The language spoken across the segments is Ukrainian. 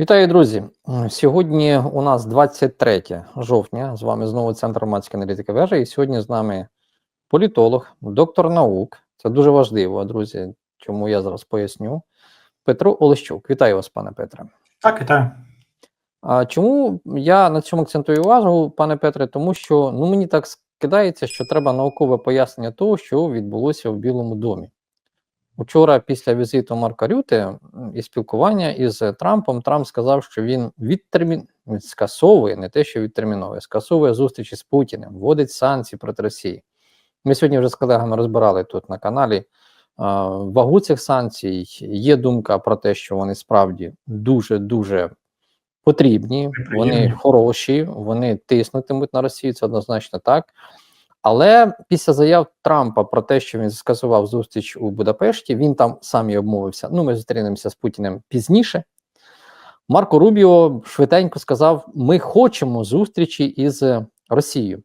Вітаю, друзі! Сьогодні у нас 23 жовтня. З вами знову Центр громадської аналітики вежа. І сьогодні з нами політолог, доктор наук. Це дуже важливо, друзі. Чому я зараз поясню. Петро Олещук. Вітаю вас, пане Петре. Так, вітаю. А чому я на цьому акцентую увагу, пане Петре? Тому що ну мені так скидається, що треба наукове пояснення того, що відбулося в Білому домі. Учора, після візиту Марка Рюте м, і спілкування із Трампом, Трамп сказав, що він відтермін... скасовує, не те, що відтерміновує, скасовує зустрічі з Путіним, вводить санкції проти Росії. Ми сьогодні вже з колегами розбирали тут на каналі а, вагу цих санкцій. Є думка про те, що вони справді дуже дуже потрібні, вони хороші, вони тиснутимуть на Росію, це однозначно так. Але після заяв Трампа про те, що він скасував зустріч у Будапешті, він там сам і обмовився. Ну, ми зустрінемося з Путіним пізніше. Марко Рубіо швиденько сказав: ми хочемо зустрічі із Росією.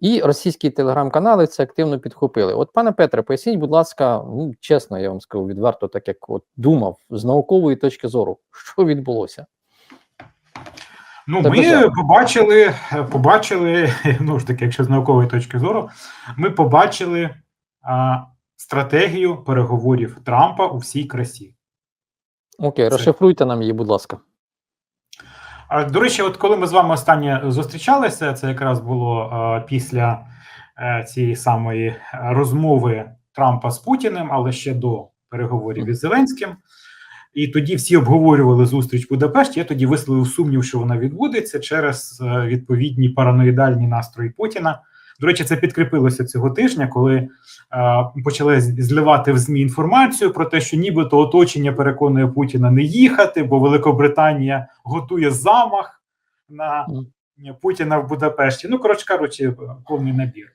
І російські телеграм-канали це активно підхопили. От, пане Петре, поясніть, будь ласка, ну чесно, я вам скажу відверто, так як от думав, з наукової точки зору, що відбулося. Ну, Це ми бажано. побачили, побачили, ну ж таки, якщо з наукової точки зору, ми побачили а, стратегію переговорів Трампа у всій красі. Окей, Це- розшифруйте нам її, будь ласка. А, до речі, от коли ми з вами останнє зустрічалися, це якраз було а, після е, цієї самої розмови Трампа з Путіним, але ще до переговорів із Зеленським. І тоді всі обговорювали зустріч в Будапешті. Я тоді висловив сумнів, що вона відбудеться через е, відповідні параноїдальні настрої Путіна. До речі, це підкріпилося цього тижня, коли е, почали зливати в ЗМІ інформацію про те, що нібито оточення переконує Путіна не їхати, бо Великобританія готує замах на Путіна в Будапешті. Ну, коротше кажучи, повний набір.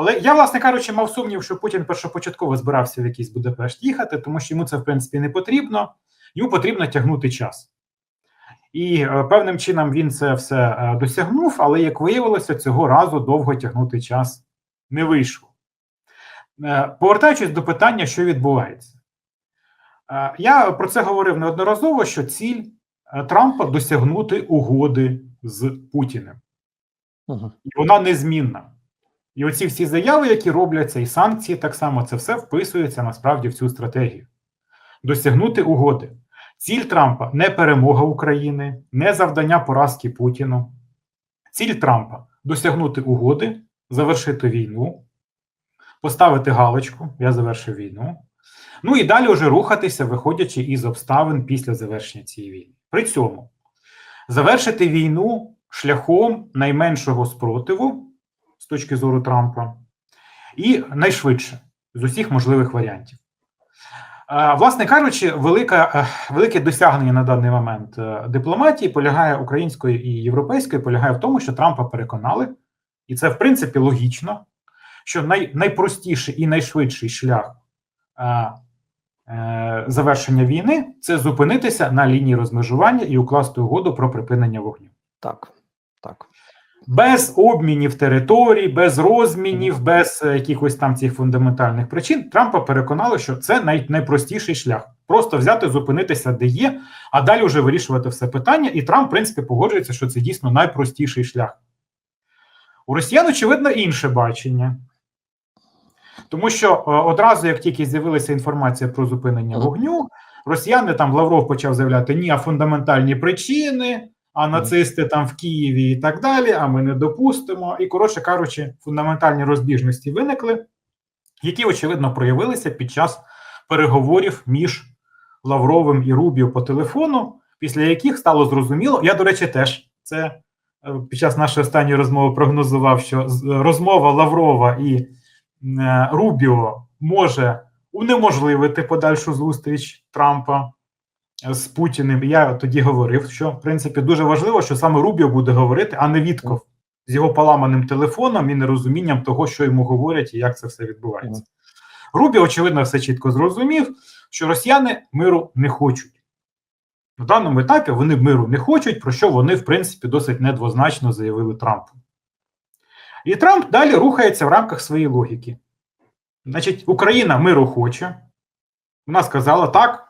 Але я, власне кажучи, мав сумнів, що Путін першопочатково збирався в якийсь Будапешт їхати, тому що йому це в принципі не потрібно. Йому потрібно тягнути час. І е, певним чином він це все е, досягнув, але як виявилося, цього разу довго тягнути час не вийшло. Е, повертаючись до питання, що відбувається, я про це говорив неодноразово: що ціль Трампа досягнути угоди з Путіним і вона незмінна. І оці всі заяви, які робляться, і санкції так само, це все вписується насправді в цю стратегію. Досягнути угоди. Ціль Трампа не перемога України, не завдання поразки Путіну. Ціль Трампа досягнути угоди, завершити війну, поставити галочку, я завершив війну. Ну і далі вже рухатися, виходячи із обставин після завершення цієї війни. При цьому завершити війну шляхом найменшого спротиву точки зору Трампа, і найшвидше з усіх можливих варіантів. Власне кажучи, велика, е, велике досягнення на даний момент е, дипломатії полягає української і європейської, полягає в тому, що Трампа переконали, і це в принципі логічно, що най, найпростіший і найшвидший шлях е, е, завершення війни це зупинитися на лінії розмежування і укласти угоду про припинення вогню. Так, так. Без обмінів територій, без розмінів, без е, якихось там цих фундаментальних причин Трампа переконали, що це най, найпростіший шлях. Просто взяти, зупинитися, де є, а далі вже вирішувати все питання. І Трамп, в принципі, погоджується, що це дійсно найпростіший шлях. У росіян, очевидно, інше бачення. Тому що е, одразу, як тільки з'явилася інформація про зупинення вогню, росіяни там Лавров почав заявляти ні, а фундаментальні причини, а нацисти там в Києві і так далі, а ми не допустимо. І, коротше кажучи, фундаментальні розбіжності виникли, які, очевидно, проявилися під час переговорів між Лавровим і Рубіо по телефону, після яких стало зрозуміло, я, до речі, теж це е, під час нашої останньої розмови прогнозував, що розмова Лаврова і е, Рубіо може унеможливити подальшу зустріч Трампа е, з Путіним. Я тоді говорив, що в принципі дуже важливо, що саме Рубіо буде говорити, а не Вітков з його поламаним телефоном і нерозумінням того, що йому говорять і як це все відбувається. Рубіо, очевидно, все чітко зрозумів, що росіяни миру не хочуть. На даному етапі вони миру не хочуть, про що вони, в принципі, досить недвозначно заявили Трампу. І Трамп далі рухається в рамках своєї логіки. Значить, Україна миру хоче. Вона сказала: так,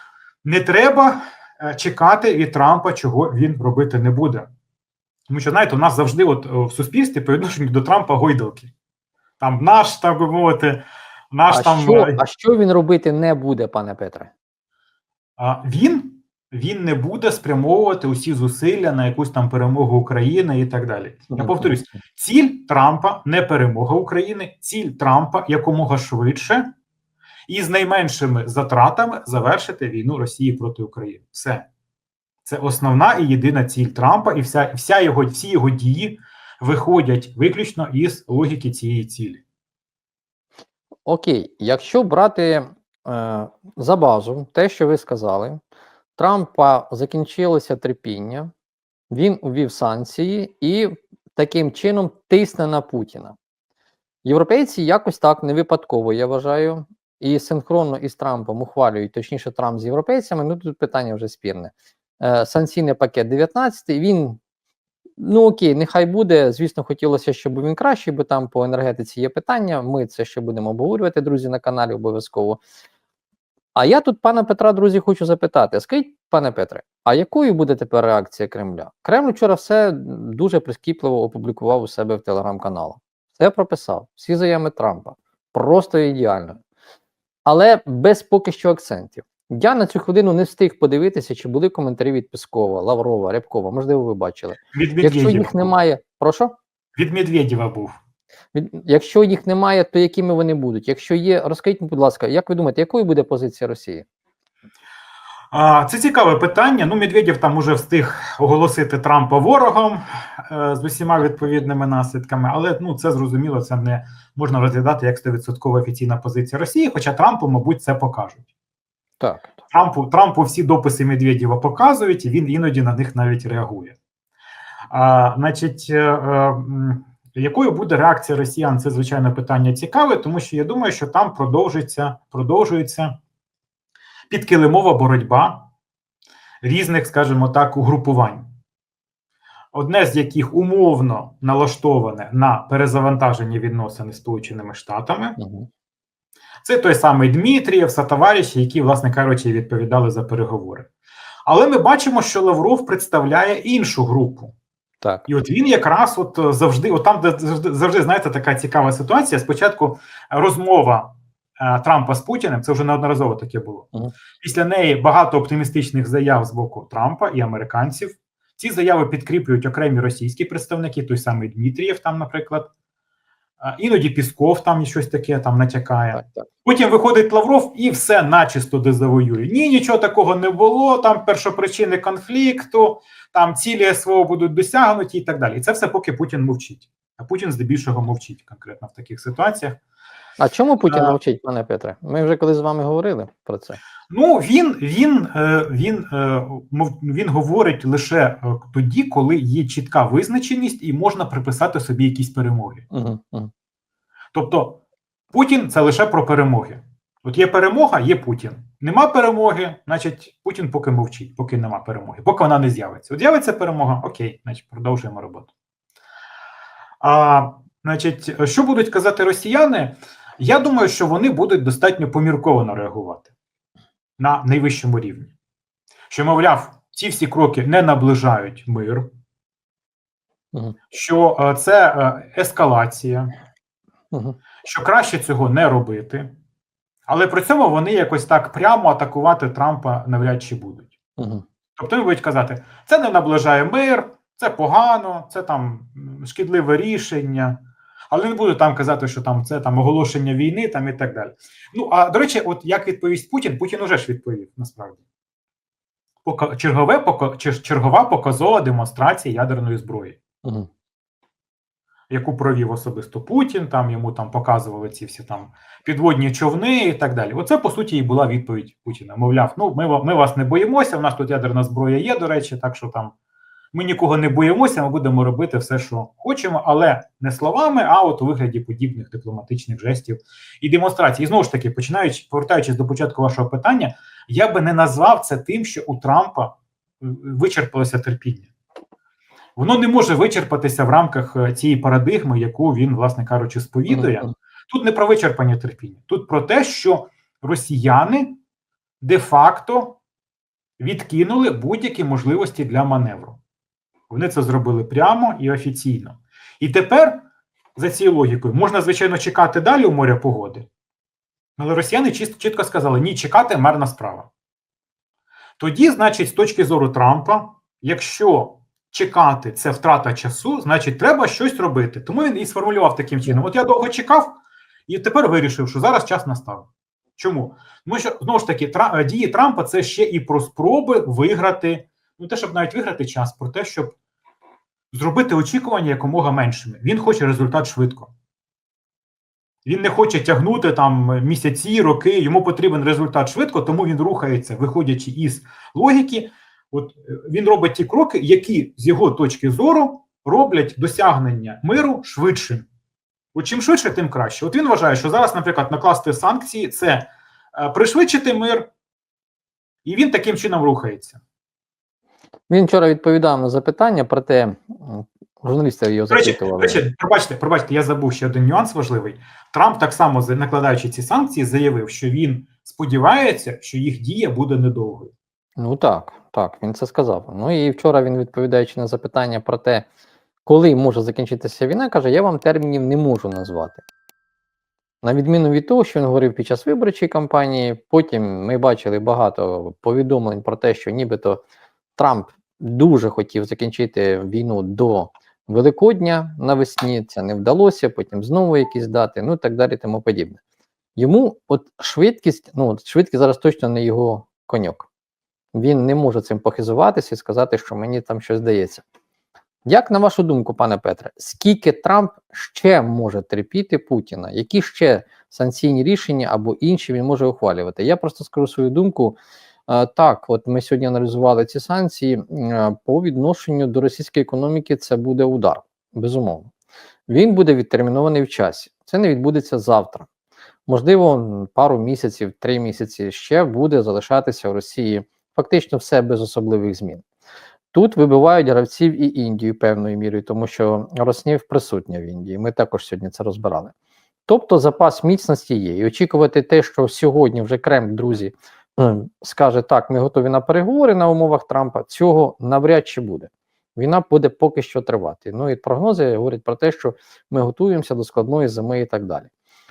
не треба е, чекати від Трампа, чого він робити не буде. Тому що, знаєте, у нас завжди от, в суспільстві по відношенню до Трампа гойдалки. Там наш, так би мовити, наш А там. що, е, а що він робити не буде, пане Петре? А він, він не буде спрямовувати усі зусилля на якусь там перемогу України і так далі. Я повторюсь, ціль Трампа не перемога України, ціль Трампа якомога швидше і з найменшими затратами завершити війну Росії проти України. Все. Це основна і єдина ціль Трампа, і вся, вся його, всі його дії виходять виключно із логіки цієї цілі. Окей, якщо брати е, за базу те, що ви сказали, Трампа закінчилося терпіння, він увів санкції і таким чином тисне на Путіна. Європейці якось так не випадково, я вважаю, і синхронно із Трампом ухвалюють, точніше, Трамп з європейцями, ну тут питання вже спірне. Е, санкційний пакет 19, він Ну окей, нехай буде. Звісно, хотілося, щоб він кращий, бо там по енергетиці є питання. Ми це ще будемо обговорювати, друзі, на каналі обов'язково. А я тут, пана Петра, друзі, хочу запитати: скажіть, пане Петре, а якою буде тепер реакція Кремля? Кремль вчора все дуже прискіпливо опублікував у себе в телеграм-каналах. Все прописав, всі заяви Трампа. Просто ідеально. Але без поки що акцентів. Я на цю хвилину не встиг подивитися, чи були коментарі від Пескова, Лаврова, Рябкова. Можливо, ви бачили. Від Якщо їх немає, прошу? Від Медведєва був. Якщо їх немає, то якими вони будуть? Якщо є, розкажіть, будь ласка, як ви думаєте, якою буде позиція Росії? А, Це цікаве питання. Ну, Медведєв там уже встиг оголосити Трампа ворогом е, з усіма відповідними наслідками, але ну це зрозуміло, це не можна розглядати як 100% офіційна позиція Росії, хоча Трампу, мабуть, це покажуть. Так. Трампу, Трампу всі дописи Медведєва показують, і він іноді на них навіть реагує. А, значить, е, е, якою буде реакція росіян? Це звичайно питання цікаве, тому що я думаю, що там продовжується, продовжується підкилимова боротьба різних, скажімо так, угрупувань. Одне з яких умовно налаштоване на перезавантаження відносин з Сполученими Штатами, Угу. це той самий Дмитрієв, сотовариші, які, власне кажучи, відповідали за переговори. Але ми бачимо, що Лавров представляє іншу групу. Так. І от він якраз от е, завжди, от там, де завжди, завжди знаєте, така цікава ситуація. Спочатку розмова Трампа з Путіним, це вже неодноразово таке було. Після неї багато оптимістичних заяв з боку Трампа і американців. Ці заяви підкріплюють окремі російські представники, той самий Дмитрієв, там, наприклад. Е, Іноді Пісков там щось таке там натякає. Так, так. Потім виходить Лавров і все начисто дезавоює. Ні, нічого такого не було. Там першопричини конфлікту, там цілі СВО будуть досягнуті і так далі. І це все поки Путін мовчить. А Путін здебільшого мовчить конкретно в таких ситуаціях. А чому Путін А. мовчить, пане Петре? Ми вже коли з вами говорили про це. Ну він він, е, він, е, він говорить лише е, тоді, коли є чітка визначеність і можна приписати собі якісь перемоги. Угу. Угу. Тобто Путін це лише про перемоги. От є перемога, є Путін. Нема перемоги, значить Путін поки мовчить, поки нема перемоги, поки вона не з'явиться. От з'явиться перемога, окей, значить продовжуємо роботу. А, значить, що будуть казати росіяни? Я думаю, що вони будуть достатньо помірковано реагувати на найвищому рівні. Що, мовляв, ці всі кроки не наближають мир, Угу. що е, це е, ескалація, Угу. що краще цього не робити, але при цьому вони якось так прямо атакувати Трампа навряд чи будуть. Угу. Тобто вони будуть казати, це не наближає мир, це погано, це там шкідливе рішення. Але не буду там казати, що там це там оголошення війни там і так далі. Ну а до речі, от як відповість Путін, Путін уже ж відповів насправді. Пока чергове чергова показова демонстрація ядерної зброї. Угу. яку провів особисто Путін, там йому там показували ці всі там підводні човни і так далі. Оце по суті і була відповідь Путіна. Мовляв, ну ми, ми вас не боїмося. У нас тут ядерна зброя є, до речі, так що там ми нікого не боїмося. Ми будемо робити все, що хочемо, але не словами, а от у вигляді подібних дипломатичних жестів і демонстрацій. І знову ж таки, починаючи повертаючись до початку вашого питання, я би не назвав це тим, що у Трампа е, вичерпалося терпіння. Воно не може вичерпатися в рамках е, цієї парадигми, яку він, власне кажучи, сповідує. Тут не про вичерпання терпіння, тут про те, що росіяни де-факто відкинули будь-які можливості для маневру. Вони це зробили прямо і офіційно. І тепер, за цією логікою, можна, звичайно, чекати далі у моря погоди. Але росіяни чітко сказали: ні, чекати марна справа. Тоді, значить, з точки зору Трампа, якщо чекати це втрата часу, значить, треба щось робити. Тому він і сформулював таким чином: от я довго чекав, і тепер вирішив, що зараз час настав. Чому? Тому що знову ж таки дії Трампа це ще і про спроби виграти, ну те, щоб навіть виграти час, про те, щоб зробити очікування якомога меншими. Він хоче результат швидко. Він не хоче тягнути там місяці, роки. Йому потрібен результат швидко, тому він рухається, виходячи із логіки. От е, він робить ті кроки, які з його точки зору роблять досягнення миру швидшим. От чим швидше, тим краще. От він вважає, що зараз, наприклад, накласти санкції це е, пришвидшити мир, і він таким чином рухається. Він вчора відповідав на запитання про те, журналісти його запитували. речі, пробачте, пробачте, я забув ще один нюанс важливий. Трамп так само, накладаючи ці санкції, заявив, що він сподівається, що їх дія буде недовгою. Ну так, так, він це сказав. Ну і вчора він, відповідаючи на запитання про те, коли може закінчитися війна, каже: я вам термінів не можу назвати. На відміну від того, що він говорив під час виборчої кампанії, потім ми бачили багато повідомлень про те, що нібито Трамп дуже хотів закінчити війну до Великодня навесні, це не вдалося, потім знову якісь дати, ну і так далі, тому подібне. Йому от швидкість, ну от швидкість зараз точно не його коньок. Він не може цим похизуватися і сказати, що мені там щось здається. Як на вашу думку, пане Петре, скільки Трамп ще може терпіти Путіна? Які ще санкційні рішення або інші він може ухвалювати? Я просто скажу свою думку. Так, от ми сьогодні аналізували ці санкції по відношенню до російської економіки. Це буде удар, безумовно. Він буде відтермінований в часі. Це не відбудеться завтра. Можливо, пару місяців, три місяці ще буде залишатися в Росії фактично все без особливих змін. Тут вибивають гравців і Індію певною мірою, тому що Роснів присутня в Індії. Ми також сьогодні це розбирали. Тобто запас міцності є. І очікувати те, що сьогодні вже Кремль, друзі, скаже так, ми готові на переговори на умовах Трампа, цього навряд чи буде. Війна буде поки що тривати. Ну і прогнози говорять про те, що ми готуємося до складної зими і так далі.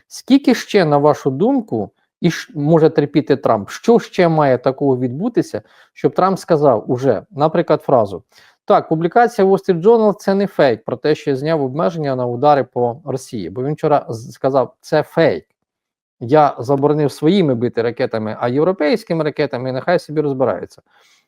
Скільки ще, на вашу думку, і може терпіти Трамп? Що ще має такого відбутися, щоб Трамп сказав уже, наприклад, фразу: так, публікація Wall Street Journal – це не фейк про те, що я зняв обмеження на удари по Росії. Бо він вчора сказав, це фейк. Я заборонив своїми бити ракетами, а європейськими ракетами нехай собі розбираються.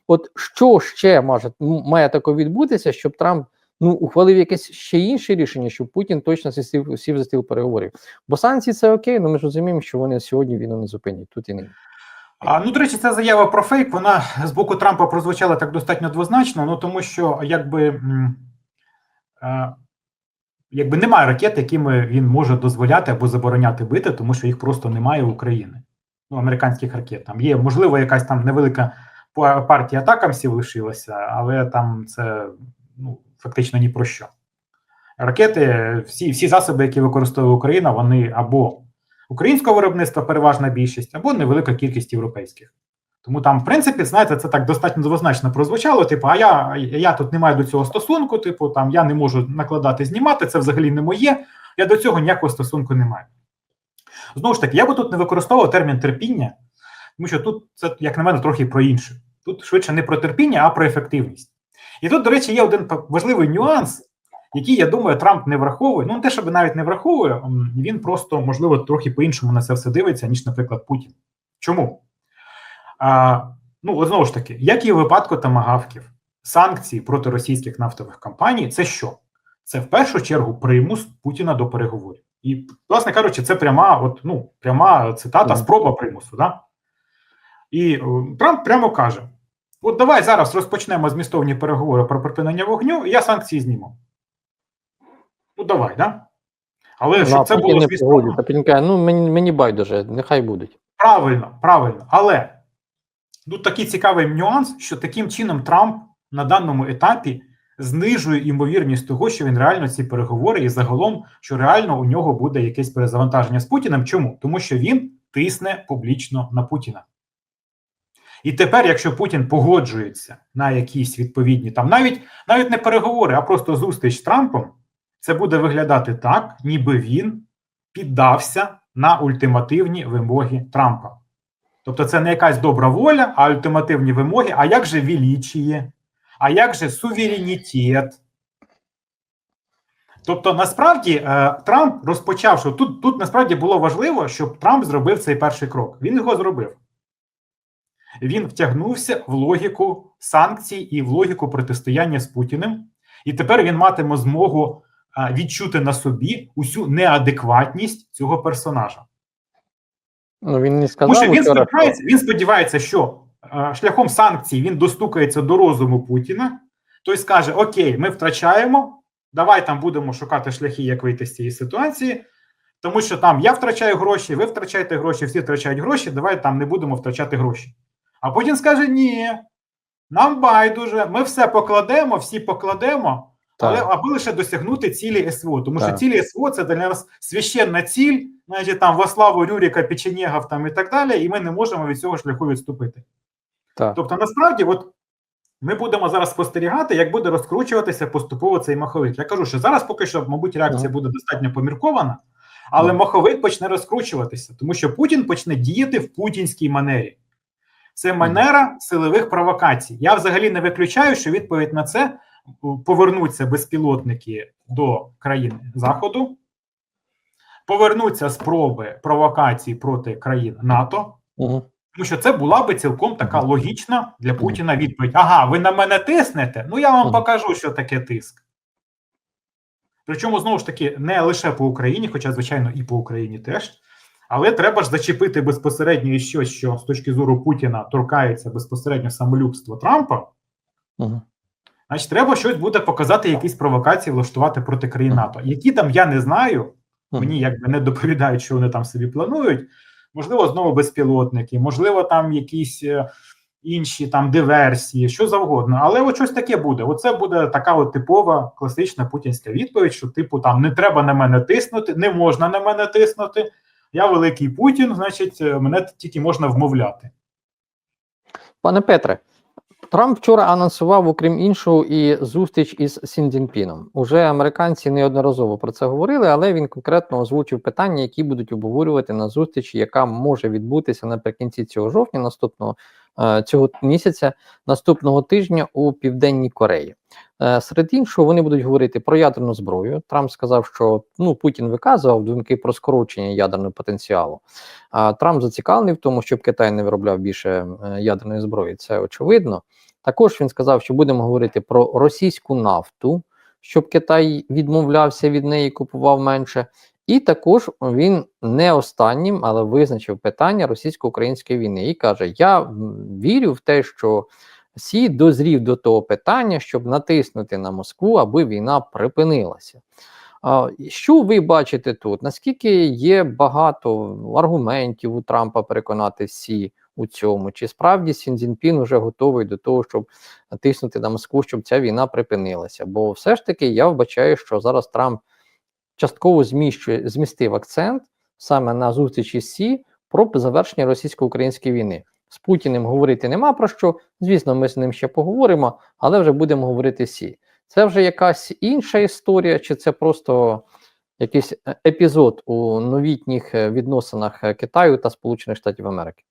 От що ще може має таке відбутися, щоб Трамп ну ухвалив якесь ще інше рішення, щоб Путін точно сів, сів за стіл переговорів. Бо санкції це окей, але ми ж розуміємо, що вони сьогодні війну не зупинять. Тут і не А, ну, до речі, ця заява про фейк, вона з боку Трампа прозвучала так достатньо двозначно, ну тому що якби, е, якби немає ракет, якими він може дозволяти або забороняти бити, тому що їх просто немає у України. Ну, американських ракет. Там є, можливо, якась там невелика партія атакамсів лишилася, але там це ну, фактично ні про що. Ракети, всі, всі засоби, які використовує Україна, вони або українського виробництва переважна більшість, або невелика кількість європейських. Тому там, в принципі, знаєте, це так достатньо двозначно прозвучало. Типу, а я, я тут не маю до цього стосунку, типу, там я не можу накладати, знімати, це взагалі не моє. Я до цього ніякого стосунку не маю. Знову ж таки, я би тут не використовував термін терпіння, тому що тут це, як на мене, трохи про інше. Тут швидше не про терпіння, а про ефективність. І тут, до речі, є один важливий нюанс, який, я думаю, Трамп не враховує. Ну, не те, щоб навіть не враховує, він просто, можливо, трохи по-іншому на це все дивиться, ніж, наприклад, Путін. Чому? А, ну, знову ж таки, як і в випадку тамагавків, санкції проти російських нафтових компаній, це що? це в першу чергу примус Путіна до переговорів. І, власне кажучи, це пряма, от, ну, пряма цитата, спроба примусу. Да? І е, Трамп прямо каже: от давай зараз розпочнемо змістовні переговори про припинення вогню, і я санкції зніму. Ну, давай, да? Але Ну, щоб це було змістовно. Ну мені, мені байдуже, нехай будуть. Правильно, правильно. Але тут такий цікавий нюанс, що таким чином Трамп на даному етапі знижує ймовірність того, що він реально ці переговори, і загалом, що реально у нього буде якесь перезавантаження з Путіним. Чому? Тому що він тисне публічно на Путіна. І тепер, якщо Путін погоджується на якісь відповідні там, навіть навіть не переговори, а просто зустріч з Трампом, це буде виглядати так, ніби він піддався на ультимативні вимоги Трампа. Тобто це не якась добра воля, а ультимативні вимоги. А як же величіє? А як же суверенітет? Тобто, насправді е, Трамп розпочав, що тут, тут насправді було важливо, щоб Трамп зробив цей перший крок. Він його зробив. Він втягнувся в логіку санкцій і в логіку протистояння з Путіним. І тепер він матиме змогу е, відчути на собі усю неадекватність цього персонажа. Ну він не Тому що він вчора, сподівається, він сподівається, що е, шляхом санкцій він достукається до розуму Путіна, той скаже: Окей, ми втрачаємо, давай там будемо шукати шляхи, як вийти з цієї ситуації. Тому що там я втрачаю гроші, ви втрачаєте гроші, всі втрачають гроші, давай там не будемо втрачати гроші. А Путін скаже: ні, нам байдуже, ми все покладемо, всі покладемо, але аби лише досягнути цілі СВО. Тому що цілі СВО це для нас священна ціль, значить там во славу Рюріка, Печенєгов там і так далі, і ми не можемо від цього шляху відступити. так. Тобто, насправді, от ми будемо зараз спостерігати, як буде розкручуватися поступово цей маховик. Я кажу, що зараз поки що, мабуть, реакція Мгм. буде достатньо поміркована, але Мгм. маховик почне розкручуватися, тому що Путін почне діяти в путінській манері. Це манера силових провокацій. Я взагалі не виключаю, що відповідь на це повернуться безпілотники до країн Заходу, повернуться спроби провокацій проти країн НАТО. Угу. Тому що це була би цілком така логічна для Путіна відповідь: ага, ви на мене тиснете? Ну я вам покажу, що таке тиск. Причому знову ж таки не лише по Україні, хоча, звичайно, і по Україні теж. Але треба ж зачепити безпосередньо і щось, що з точки зору Путіна торкається безпосередньо самолюбства Трампа. Угу. Значить, треба щось буде показати, якісь провокації влаштувати проти країн НАТО. Які там я не знаю, мені якби не доповідають, що вони там собі планують. Можливо, знову безпілотники, можливо, там якісь е, інші там диверсії, що завгодно. Але от щось таке буде. Оце буде така от типова класична путінська відповідь: що, типу, там не треба на мене тиснути, не можна на мене тиснути. Я великий Путін, значить, е, мене тільки можна вмовляти. Пане Петре, Трамп вчора анонсував, окрім іншого, і зустріч із Сіндзінпіном. Уже американці неодноразово про це говорили, але він конкретно озвучив питання, які будуть обговорювати на зустрічі, яка може відбутися наприкінці цього жовтня, наступного е, цього місяця, наступного тижня у Південній Кореї. Е, Серед іншого, вони будуть говорити про ядерну зброю. Трамп сказав, що ну Путін виказував думки про скорочення ядерного потенціалу. А Трамп зацікавлений в тому, щоб Китай не виробляв більше е, ядерної зброї. Це очевидно. Також він сказав, що будемо говорити про російську нафту, щоб Китай відмовлявся від неї, купував менше. І також він не останнім, але визначив питання російсько-української війни і каже: Я вірю в те, що Сі дозрів до того питання, щоб натиснути на Москву, аби війна припинилася. Що ви бачите тут? Наскільки є багато аргументів у Трампа переконати Сі у цьому? Чи справді Сінзінпін вже готовий до того, щоб натиснути на Москву, щоб ця війна припинилася? Бо все ж таки я вбачаю, що зараз Трамп частково зміщує, змістив акцент саме на зустрічі Сі про завершення російсько-української війни. З Путіним говорити нема про що. Звісно, ми з ним ще поговоримо, але вже будемо говорити Сі. Це вже якась інша історія, чи це просто якийсь е, епізод у новітніх е, відносинах е, Китаю та Сполучених Штатів Америки?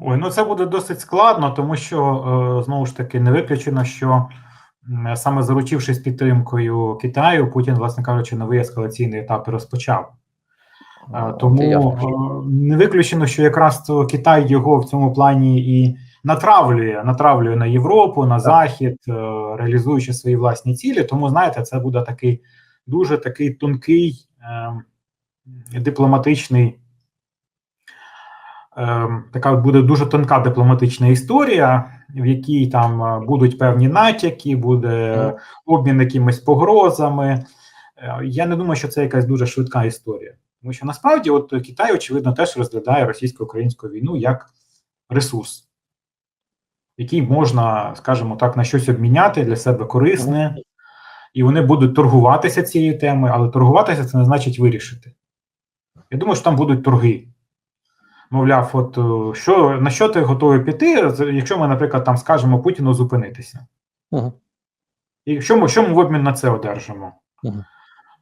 Ой, ну це буде досить складно, тому що знову ж таки не виключено, що саме заручившись підтримкою Китаю, Путін, власне кажучи, новий ескалаційний етап розпочав. Тому е, не виключено, що якраз то Китай його в цьому плані і натравлює, натравлює на Європу, на Захід, е, реалізуючи свої власні цілі. Тому, знаєте, це буде такий дуже такий тонкий е, дипломатичний. Е, така буде дуже тонка дипломатична історія, в якій там е, будуть певні натяки, буде обмін якимись погрозами. Я не думаю, що це якась дуже швидка історія. Тому що насправді, от Китай, очевидно, теж розглядає російсько-українську війну як ресурс, який можна, скажімо так, на щось обміняти для себе корисне, і вони будуть торгуватися цією темою, але торгуватися це не значить вирішити. Я думаю, що там будуть торги. Мовляв, от е, що, на що ти готовий піти, якщо ми, наприклад, там скажемо Путіну зупинитися. Мгм. І що ми, що ми в обмін на це одержимо? Мгм.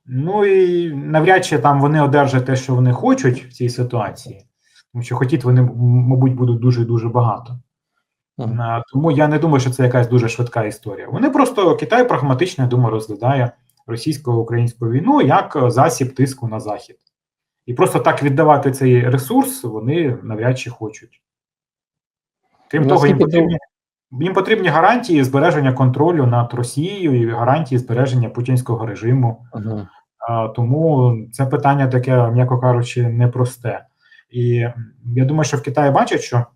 Ну і навряд чи там вони одержать те, що вони хочуть в цій ситуації, тому що хотіти вони, мабуть, будуть дуже дуже багато. Мгм. А, Тому я не думаю, що це якась дуже швидка історія. Вони просто Китай прагматично, я думаю, розглядає російсько-українську війну як е, засіб тиску на захід. І просто так віддавати цей ресурс вони навряд чи хочуть. Крім того, їм потрібні, їм потрібні гарантії збереження контролю над Росією і гарантії збереження путінського режиму. Мгм. А, Тому це питання таке, м'яко кажучи, непросте. І я думаю, що в Китаї бачать, що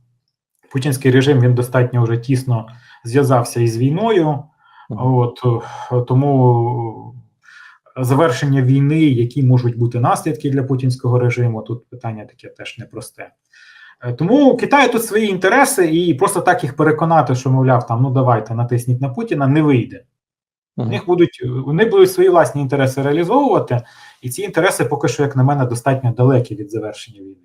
путінський режим він достатньо вже тісно зв'язався із війною. От тому завершення війни, які можуть бути наслідки для путінського режиму, тут питання таке теж непросте. Е, Тому Китаю тут свої інтереси, і просто так їх переконати, що мовляв, там ну давайте натисніть на Путіна, не вийде. У них будуть вони будуть свої власні інтереси реалізовувати, і ці інтереси поки що, як на мене, достатньо далекі від завершення війни.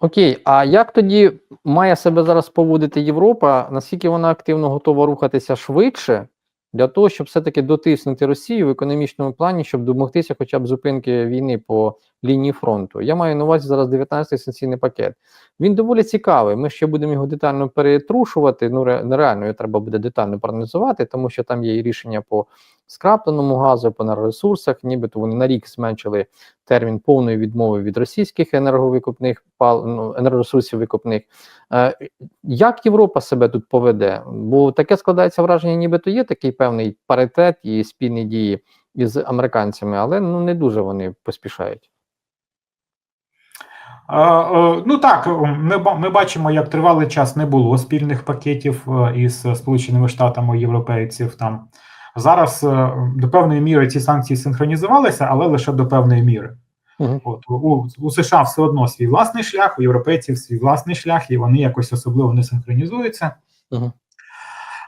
Окей, а як тоді має себе зараз поводити Європа? Наскільки вона активно готова рухатися швидше для того, щоб все-таки дотиснути Росію в економічному плані, щоб домогтися хоча б зупинки війни по лінії фронту? Я маю на увазі зараз 19-й санкційний пакет. Він доволі цікавий. Ми ще будемо його детально перетрушувати. Ну реально його треба буде детально проаналізувати, тому що там є і рішення по скрапленому газу, по енергоресурсах, нібито вони на рік зменшили термін повної відмови від російських енерговикопних пал ну, енергоресурсів викопних. Е, як Європа себе тут поведе? Бо таке складається враження, нібито є такий певний паритет і спільні дії із американцями, але ну не дуже вони поспішають. Е, е, Ну так, ми, ми бачимо, як тривалий час не було спільних пакетів е, із Сполученими Штатами європейців. Там зараз е, до певної міри ці санкції синхронізувалися, але лише до певної міри. Угу. От у, у США все одно свій власний шлях, у європейців свій власний шлях, і вони якось особливо не синхронізуються. Угу.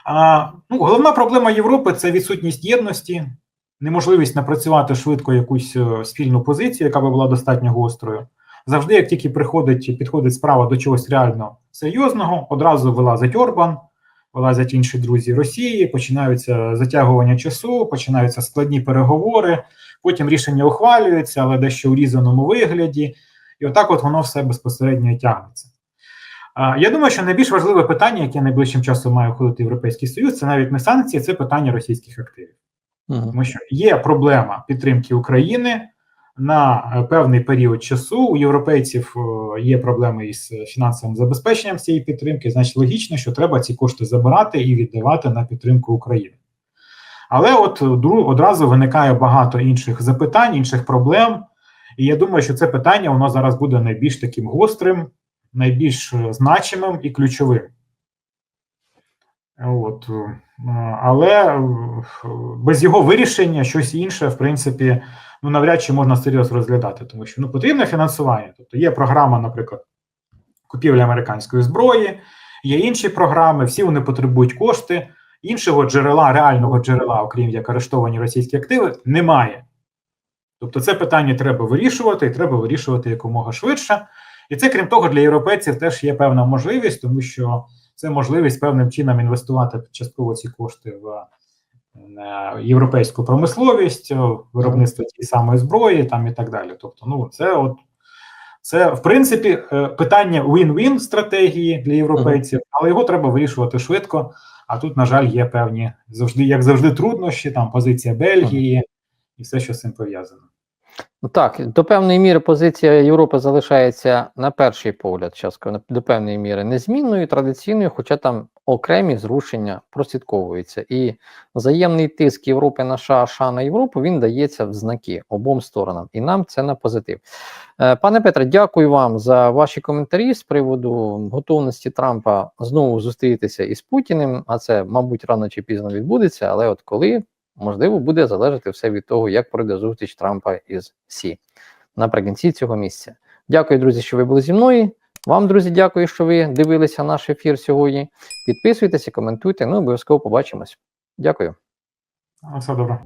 А, ну, головна проблема Європи це відсутність єдності, неможливість напрацювати швидко якусь е, спільну позицію, яка би була достатньо гострою. Завжди, як тільки приходить підходить справа до чогось реально серйозного, одразу вилазить Орбан, вилазять інші друзі Росії, починаються затягування часу, починаються складні переговори, потім рішення ухвалюється, але дещо у різаному вигляді, і отак от воно все безпосередньо і тягнеться. Я думаю, що найбільш важливе питання, яке найближчим часом має ухвалити Європейський Союз, це навіть не санкції, це питання російських активів. Угу. Тому що є проблема підтримки України на е, певний період часу. У європейців е, є проблеми із фінансовим забезпеченням цієї підтримки. Значить, логічно, що треба ці кошти забирати і віддавати на підтримку України. Але от одразу виникає багато інших запитань, інших проблем. І я думаю, що це питання воно зараз буде найбільш таким гострим, найбільш е, значимим і ключовим. От, е, але е, без його вирішення щось інше, в принципі, ну навряд чи можна серйозно розглядати, тому що ну потрібне фінансування. Тобто є програма, наприклад, купівля американської зброї, є інші програми, всі вони потребують кошти. Іншого джерела, реального джерела, окрім як арештовані російські активи, немає. Тобто, це питання треба вирішувати, і треба вирішувати якомога швидше. І це, крім того, для європейців теж є певна можливість, тому що це можливість певним чином інвестувати частково ці кошти в європейську промисловість, виробництво тієї самої зброї, там і так далі. Тобто, ну це от це в принципі е, питання win-win стратегії для європейців, але його треба вирішувати швидко. А тут, на жаль, є певні завжди, як завжди, труднощі, там позиція Бельгії і все, що з цим пов'язано. Ну, Так, до певної міри позиція Європи залишається на перший погляд, скажу, до певної міри незмінною, традиційною, хоча там окремі зрушення прослідковуються. І взаємний тиск Європи на США, США на Європу він дається в знаки обом сторонам, і нам це на позитив. Е, Пане Петре, дякую вам за ваші коментарі з приводу готовності Трампа знову зустрітися із Путіним. А це, мабуть, рано чи пізно відбудеться, але от коли можливо буде залежати все від того, як пройде зустріч Трампа із Сі наприкінці цього місяця. Дякую, друзі, що ви були зі мною. Вам, друзі, дякую, що ви дивилися наш ефір сьогодні. Підписуйтеся, коментуйте. Ну, обов'язково побачимось. Дякую. Все добре.